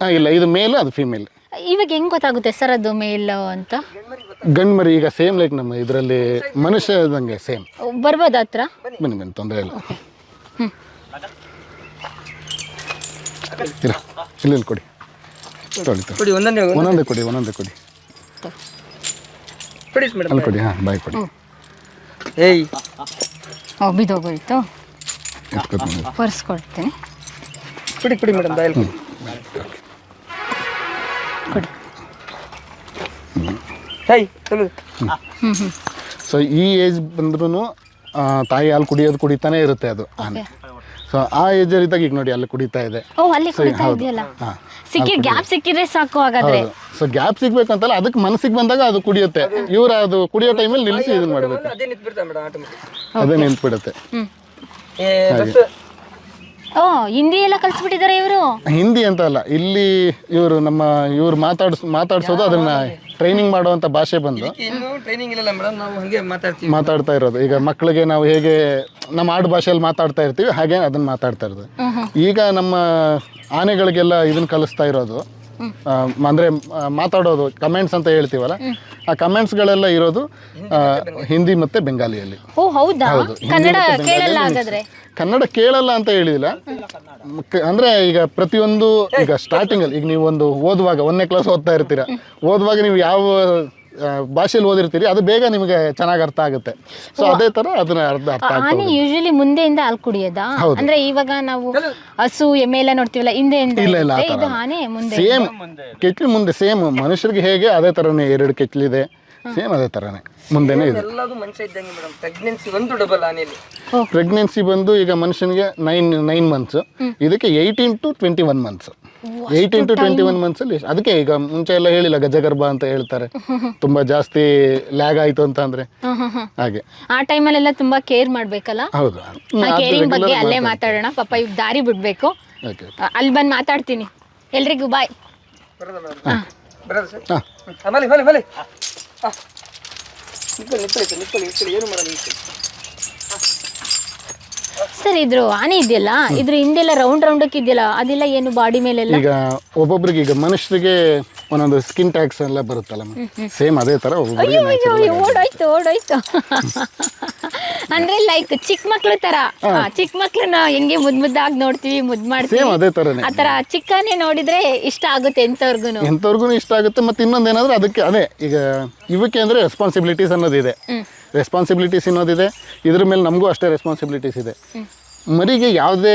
ಹಾಂ ಇಲ್ಲ ಇದು ಮೇಲ್ ಅದು ಫೀಮೇಲ್ ಇವಾಗ ಹೆಂಗ್ ಗೊತ್ತಾಗುತ್ತೆ ಸರ್ ಅದು ಮೇಲ್ ಅಂತ? ಗಂಡು ಮರಿ ಈಗ ಸೇಮ್ ಲೈಕ್ ನಮ್ಮ ಇದರಲ್ಲಿ ಮನುಷ್ಯ ಇದ್ದಂಗೆ ಸೇಮ್ ಬರ್ಬೋದಾ ಹತ್ರ? ಬನ್ನಿ ಬನ್ನಿ ತೊಂದರೆ ಇಲ್ಲ. ಇಲ್ಲ ಇಲ್ಲ ಇಲ್ಲಿ ಕೊಡಿ. ತೊಳಿ ತೊಳಿ. ಕೊಡಿ ಒಂದೊಂದೇ ಒಂದೊಂದೇ ಕೊಡಿ ಒಂದೊಂದೇ ಕೊಡಿ. ಕೊಡಿ ಮೇಡಮ್. ಅಲ್ಲಿ ಕೊಡಿ ಹಾಂ ಬಾಯ್ ಕೊಡಿ. ಏಯ್. ಓ ಬಿದ್ದೋಗೋಯ್ತು. ಎತ್ಕೊತ್ ಬನ್ನಿ. ಪರ್ಸ್ ಕೊಡ್ತೀನಿ ಕೊಡಿ ಕೊಡಿ ಮೇಡಮ್ ಬಾಯಲ್ಲಿ ಕೊಡಿ. ಹೇಯ್ ಸೊ ಈ ಏಜ್ ಬಂದ್ರೂ ತಾಯಿ ಹಾಲು ಕುಡಿಯೋದು ಕುಡಿತಾನೆ ಇರುತ್ತೆ ಅದು. ಆನೆ. ಸೊ ಆ ಏಜ್ ಇದ್ದಾಗ ಈಗ ನೋಡಿ ಅಲ್ಲಿ ಕುಡಿತಾ ಇದೆ. ಓ ಅಲ್ಲಿ ಕುಡಿತಾ ಇದೆಯಲ್ಲ? ಸಿಕ್ಕಿ ಗ್ಯಾಪ್ ಸಿಕ್ಕಿದ್ರೆ ಸಾಕು ಹಾಗಾದ್ರೆ. ಸೊ ಗ್ಯಾಪ್ ಸಿಗ್ಬೇಕು ಅಂತಲ್ಲ ಅದಕ್ಕೆ ಮನಸ್ಸಿಗೆ ಬಂದಾಗ ಅದು ಕುಡಿಯುತ್ತೆ. ಇವ್ರು ಅದು ಕುಡಿಯೋ ಟೈಮಲ್ಲಿ ನಿಲ್ಲಿಸಿ ಇದನ್ನ ಮಾಡಬೇಕು. ಅದೇ ನೆನ್ಪಿಡುತ್ತೆ ಮೇಡಮ್ ಅದೇ ನಿಂತ್ಬಿಡುತ್ತೆ. ಓ ಹಿಂದಿ ಎಲ್ಲ ಕಲ್ಸ್ಬಿಟ್ಟಿದ್ದಾರೆ ಇವರು? ಹಿಂದಿ ಅಂತ ಅಲ್ಲ ಇಲ್ಲಿ ಇವರು ನಮ್ಮ ಇವ್ರು ಮಾತಾಡ್ಸ್ ಮಾತಾಡ್ಸೋದು ಅದನ್ನ ಟ್ರೈನಿಂಗ್ ಮಾಡುವಂಥ ಭಾಷೆ ಬಂದು ಇನ್ನೂ ಟ್ರೈನಿಂಗ್ ಇಲ್ಲ ಮೇಡಮ್ ನಾವು ಹಂಗೆ ಮಾತಾಡ್ತೀವಿ. ಮಾತಾಡ್ತಾ ಇರೋದು. ಈಗ ಮಕ್ಕಳಿಗೆ ನಾವು ಹೇಗೆ ನಮ್ಮ ಆಡು ಭಾಷೆಯಲ್ಲಿ ಮಾತಾಡ್ತಾ ಇರ್ತೀವಿ ಹಾಗೆ ಅದನ್ನ ಮಾತಾಡ್ತಾ ಇರೋದು. ಈಗ ನಮ್ಮ ಆನೆಗಳಿಗೆಲ್ಲ ಇದನ್ನ ಕಲಿಸ್ತಾ ಇರೋದು. ಅಂದ್ರೆ ಮಾತಾಡೋದು ಕಮೆಂಟ್ಸ್ ಅಂತ ಹೇಳ್ತೀವಲ್ಲ ಆ ಕಮೆಂಟ್ಸ್ಗಳೆಲ್ಲ ಇರೋದು ಹಿಂದಿ ಮತ್ತೆ ಬೆಂಗಾಲಿಯಲ್ಲಿ ಓ ಹೌದಾ ಹೌದು. ಕನ್ನಡ ಕೇಳಲ್ಲ. ಹಾಗಾದ್ರೆ ಕನ್ನಡ ಕೇಳಲ್ಲ ಅಂತ ಹೇಳಿದಿಲ್ಲ ಅಂದರೆ ಅಂದ್ರೆ ಈಗ ಪ್ರತಿಯೊಂದು ಈಗ ಸ್ಟಾರ್ಟಿಂಗ್ ಅಲ್ಲಿ ಈಗ ನೀವು ಒಂದು ಓದುವಾಗ ಒಂದನೇ ಕ್ಲಾಸ್ ಓದ್ತಾ ಇರ್ತೀರಾ ಓದುವಾಗ ನೀವು ಯಾವ ಭಾಷೆಯಲ್ಲಿ ಓದಿರ್ತೀರಿ ಅದು ಬೇಗ ನಿಮಗೆ ಚೆನ್ನಾಗಿ ಅರ್ಥ ಆಗುತ್ತೆ. ಸೊ ಅದೇ ತರ ಅದನ್ನ ಅರ್ಥ ಅರ್ಥ ಆನೆ ಯೂಶಲಿ ಮುಂದೆಯಿಂದ ಹಾಲು ಕುಡಿಯೋದಾ? ಅಂದ್ರೆ ಇವಾಗ ನಾವು ಹಸು ಎಮ್ಮೆ ಎಲ್ಲ ನೋಡ್ತೀವಲ್ಲ ಹಿಂದೆ ಇಲ್ಲ, ಇಲ್ಲ, ಆ ಇರುತ್ತೆ. ಥರ ಇದು ಆನೆ ಮುಂದೆ ಸೇಮ್ ಕೆಟ್ಲಿ ಮುಂದೆ ಸೇಮ್ ಮನುಷ್ಯರಿಗೆ ಹೇಗೆ ಅದೇ ತರನೇ ಎರಡು ಕೆಟ್ಲಿದೆ. ಸೇಮ್ ಅದೇ ತರನೇ. ಮುಂದೆನೇ ಇದೆ. ಎಲ್ಲದು ಮನುಷ್ಯ ಇದ್ದಂಗೆ ಮೇಡಮ್. ಪ್ರೆಗ್ನೆನ್ಸಿ ಒಂದು ಡಬಲ್ ಆನೆಯಲ್ಲಿ ಪ್ರೆಗ್ನೆನ್ಸಿ ಬಂದು ಈಗ ಮನುಷ್ಯನಿಗೆ ನೈನ್ ನೈನ್ ಮಂತ್ಸ್ ಇದಕ್ಕೆ eighteen to twenty one months eighteen to twenty one months ಅಲ್ಲಿ ಅದಕ್ಕೆ ಈಗ ಮುಂಚೆ ಎಲ್ಲ ಹೇಳಿಲ್ಲ ಗಜಗರ್ಭ ಅಂತ ಹೇಳ್ತಾರೆ. ತುಂಬಾ ಜಾಸ್ತಿ ಲ್ಯಾಗ್ ಆಯ್ತು ಅಂತ ಅಂದ್ರೆ. ಹಾಗೆ. ಆ ಟೈಮಲ್ಲೆಲ್ಲ ತುಂಬಾ ಕೇರ್ ಮಾಡ್ಬೇಕಲ್ಲ? ಹೌದು. ಕೇರಿಂಗ್ ಬಗ್ಗೆ ಅಲ್ಲೇ ಮಾತಾಡೋಣ. ಪಾಪ ಇವ್ ದಾರಿ ಬಿಡ್ಬೇಕು. ಓಕೆ ಅಲ್ಲಿ ಬಂದು ಮಾತಾಡ್ತೀನಿ. ಎಲ್ರಿಗೂ ಬಾಯ್ ಬರೋದ ಮೇಡಮ್. ಬರೋದ ಸರ್. ಹಾಂ ಏನು ಮಾಡೋದು ಸರ್ ಇದ್ರು ಆನೆ ಇದೆಯಲ್ಲ? ಇದ್ರ ಹಿಂದೆಲ್ಲ ರೌಂಡ್ ರೌಂಡ್ ಇದೆಯಲ್ಲ? ಅದೆಲ್ಲ ಏನು ಬಾಡಿ ಮೇಲೆಲ್ಲ? ಈಗ ಒಬ್ಬೊಬ್ರಿಗೆ ಈಗ ಮನುಷ್ಯರಿಗೆ ಒಂದೊಂದು ಸ್ಕಿನ್ ಟ್ಯಾಕ್ಸ್ ಎಲ್ಲ ಬರುತ್ತಲ್ಲ ಸೇಮ್ ಅದೇ ತರ ಒಬ್ಬೊಬ್ಬರಿಗೆ ಅಯ್ಯೋ ಅಯ್ಯೋ ಅಯ್ಯೋ, ಓಡೋಯ್ತು ಓಡೋಯ್ತು. ಅಂದ್ರೆ ಲೈಕ್ ಚಿಕ್ಕ ಮಕ್ಳು ತರ. ಚಿಕ್ಕ ಮಕ್ಳನ್ನ ಹೆಂಗೆ ಮುದ್ ಮುದ್ದಾಗಿ ನೋಡ್ತೀವಿ ಮುದ್ ಮಾಡ್ತೀವಿ. ಆತರ ಅದೇ ತರನೇ. ಆ ತರ ಚಿಕ್ಕನೇ ನೋಡಿದ್ರೆ ಇಷ್ಟ ಆಗುತ್ತೆ ಎಂತವ್ರಿಗೂ ಎಂಥವ್ರಿಗೂ ಇಷ್ಟ ಆಗುತ್ತೆ ಮತ್ತೆ ಇನ್ನೊಂದು ಏನಂದ್ರೆ ಅದಕ್ಕೆ ಅದೇ ಈಗ ಇವಕ್ಕೆ ಅಂದರೆ ರೆಸ್ಪಾನ್ಸಿಬಿಲಿಟೀಸ್ ಅನ್ನೋದಿದೆ. ರೆಸ್ಪಾನ್ಸಿಬಿಲಿಟೀಸ್ ಅನ್ನೋದಿದೆ ಇದ್ರ ಮೇಲೆ ನಮಗೂ ಅಷ್ಟೇ ರೆಸ್ಪಾನ್ಸಿಬಿಲಿಟೀಸ್ ಇದೆ. ಮರಿಗೆ ಯಾವುದೇ